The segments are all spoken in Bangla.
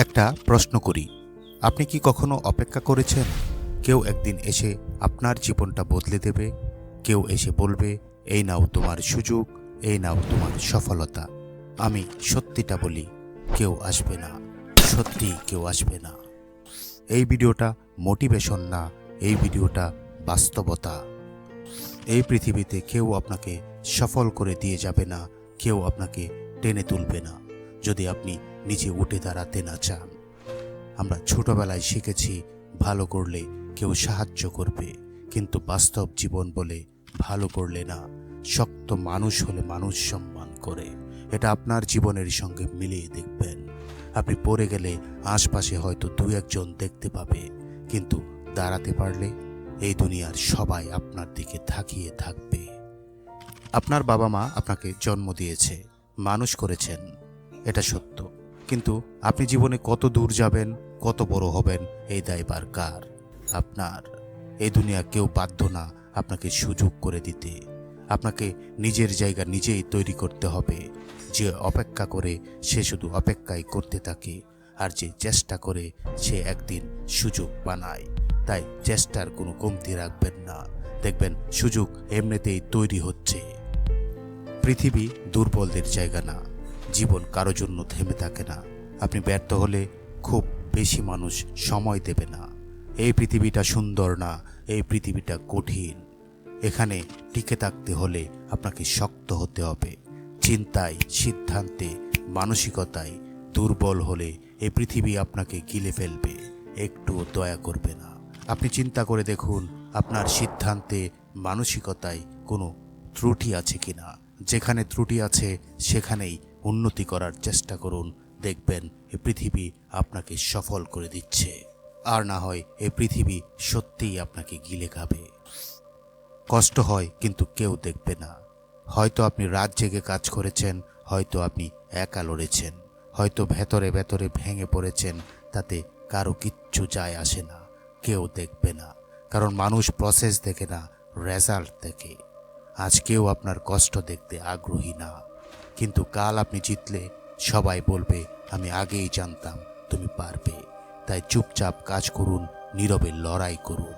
একটা প্রশ্ন করি। আপনি কি কখনো অপেক্ষা করেছেন? কেউ একদিন এসে আপনার জীবনটা বদলে দেবে। কেউ এসে বলবে, এই নাও তোমার সুযোগ, এই নাও তোমার সফলতা। আমি সত্যিটা বলি, কেউ আসবে না। সত্যি কেউ আসবে না। এই ভিডিওটা মোটিভেশন না, এই ভিডিওটা বাস্তবতা। এই পৃথিবীতে কেউ আপনাকে সফল করে দিয়ে যাবে না, কেউ আপনাকে টেনে তুলবে না। যদি আপনি নিজে উঠে দাঁড়াতে না চান। আমরা ছোটবেলায় শিখেছি, ভালো করলে কেউ সাহায্য করবে। কিন্তু বাস্তব জীবন বলে ভালো করলে না, শক্ত মানুষ হলে মানুষ সম্মান করে। এটা আপনার জীবনের সঙ্গে মিলিয়ে দেখবেন। আপনি পড়ে গেলে আশপাশে হয়তো দু একজন দেখতে পাবে। কিন্তু দাঁড়াতে পারলে এই দুনিয়ার সবাই আপনার দিকে থাকিয়ে থাকবে। আপনার বাবা মা আপনাকে জন্ম দিয়েছে। মানুষ করেছেন। এটা সত্য। কিন্তু আপনি জীবনে কত দূর যাবেন, কত বড় হবেন, এই দায়বার কার? আপনার এই দুনিয়া কেউ বাধ্য না আপনাকে সুযোগ করে দিতে। আপনাকে নিজের জায়গা নিজেই তৈরি করতে হবে। যে অপেক্ষা করে, সে শুধু অপেক্ষাই করতে থাকে। আর যে চেষ্টা করে, সে একদিন সুযোগ বানায়। তাই চেষ্টার কোনো কমতি রাখবেন না। দেখবেন সুযোগ এমনিতেই তৈরি হচ্ছে। পৃথিবী দুর্বলদের জায়গা না। জীবন কারও জন্য থেমে থাকে না। আপনি ব্যর্থ হলে খুব বেশি মানুষ সময় দেবে না। এই পৃথিবীটা সুন্দর না, এই পৃথিবীটা কঠিন। এখানে টিকে থাকতে হলে আপনাকে শক্ত হতে হবে। চিন্তায়, সিদ্ধান্তে, মানসিকতায় দুর্বল হলে এই পৃথিবী আপনাকে গিলে ফেলবে। একটুও দয়া করবে না। আপনি চিন্তা করে দেখুন, আপনার সিদ্ধান্তে, মানসিকতায় কোনো ত্রুটি আছে কি না যেখানে ত্রুটি আছে, সেখানেই উন্নতি করার চেষ্টা করুন। দেখবেন এ পৃথিবী আপনাকে সফল করে দিচ্ছে। আর না হয় এ পৃথিবী সত্যিই আপনাকে গিলে খাবে। কষ্ট হয়, কিন্তু কেউ দেখবে না। হয়তো আপনি রাত জেগে কাজ করেছেন, হয়তো আপনি একা লড়েছেন। হয়তো ভেতরে ভেতরে ভেঙে পড়েছেন, তাতে কারও কিচ্ছু যায় আসে না, কেউ দেখবে না। কারণ মানুষ প্রসেস দেখে না রেজাল্ট দেখে। আজ কেউ আপনার কষ্ট দেখতে আগ্রহী না। কিন্তু কাল আপনি জিতলে সবাই বলবে, আমি আগেই জানতাম তুমি পারবে। তাই চুপচাপ কাজ করুন, নীরবে লড়াই করুন।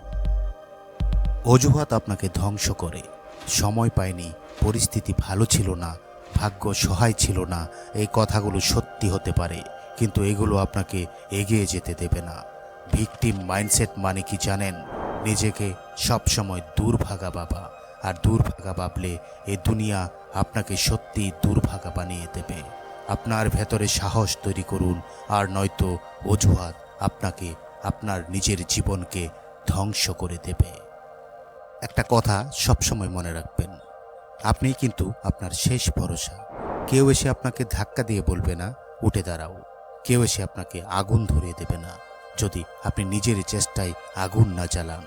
অজুহাত আপনাকে ধ্বংস করে। সময় পায়নি, পরিস্থিতি ভালো ছিল না, ভাগ্য সহায় ছিল না, এই কথাগুলো সত্যি হতে পারে, কিন্তু এগুলো আপনাকে এগিয়ে যেতে দেবে না। ভিকটিম মাইন্ডসেট মানে কি জানেন? নিজেকে সবসময় দুর্ভাগা বাবা। আর দুর্ভাগা ভাবলে এ দুনিয়া আপনাকে সত্যি দুর্ভাগা বানিয়ে দেবে। আপনার ভেতরে সাহস তৈরি করুন, আর নয়তো অজুহাত আপনাকে, আপনার নিজের জীবনকে ধ্বংস করে দেবে। একটা কথা সবসময় মনে রাখবেন, আপনি কিন্তু আপনার শেষ ভরসা। কেউ এসে আপনাকে ধাক্কা দিয়ে বলবে না, উঠে দাঁড়াও। কেউ এসে আপনাকে আগুন ধরিয়ে দেবে না, যদি আপনি নিজের চেষ্টায় আগুন না জ্বালান।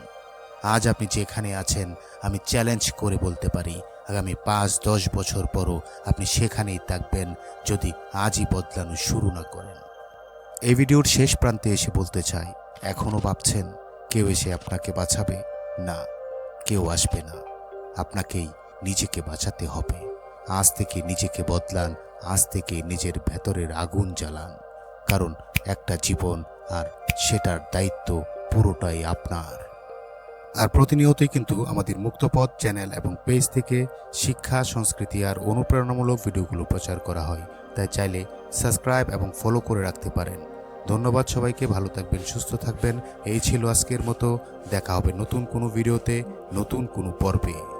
আজ আপনি যেখানে আছেন, আমি চ্যালেঞ্জ করে বলতে পারি। আগামী পাঁচ, দশ বছর পরও আপনি সেখানেই থাকবেন, যদি আজই বদলানো শুরু না করেন। এই ভিডিওর শেষ প্রান্তে এসে বলতে চাই, এখনও ভাবছেন, কেউ এসে আপনাকে বাঁচাবে? না, কেউ আসবে না। আপনাকেই নিজেকে বাঁচাতে হবে। আজ থেকে নিজেকে বদলান, আজ থেকে নিজের ভেতরের আগুন জ্বালান। কারণ একটা জীবন আর সেটার দায়িত্ব পুরোটাই আপনার। আর প্রতিনিয়তই কিন্তু আমাদের মুক্তপথ চ্যানেল এবং পেজ থেকে শিক্ষা, সংস্কৃতি আর অনুপ্রেরণামূলক ভিডিওগুলো প্রচার করা হয়। তাই চাইলে সাবস্ক্রাইব এবং ফলো করে রাখতে পারেন। ধন্যবাদ সবাইকে, ভালো থাকবেন, সুস্থ থাকবেন। এই ছিল আজকের মতো। দেখা হবে নতুন কোনো ভিডিওতে, নতুন কোনো পর্বে।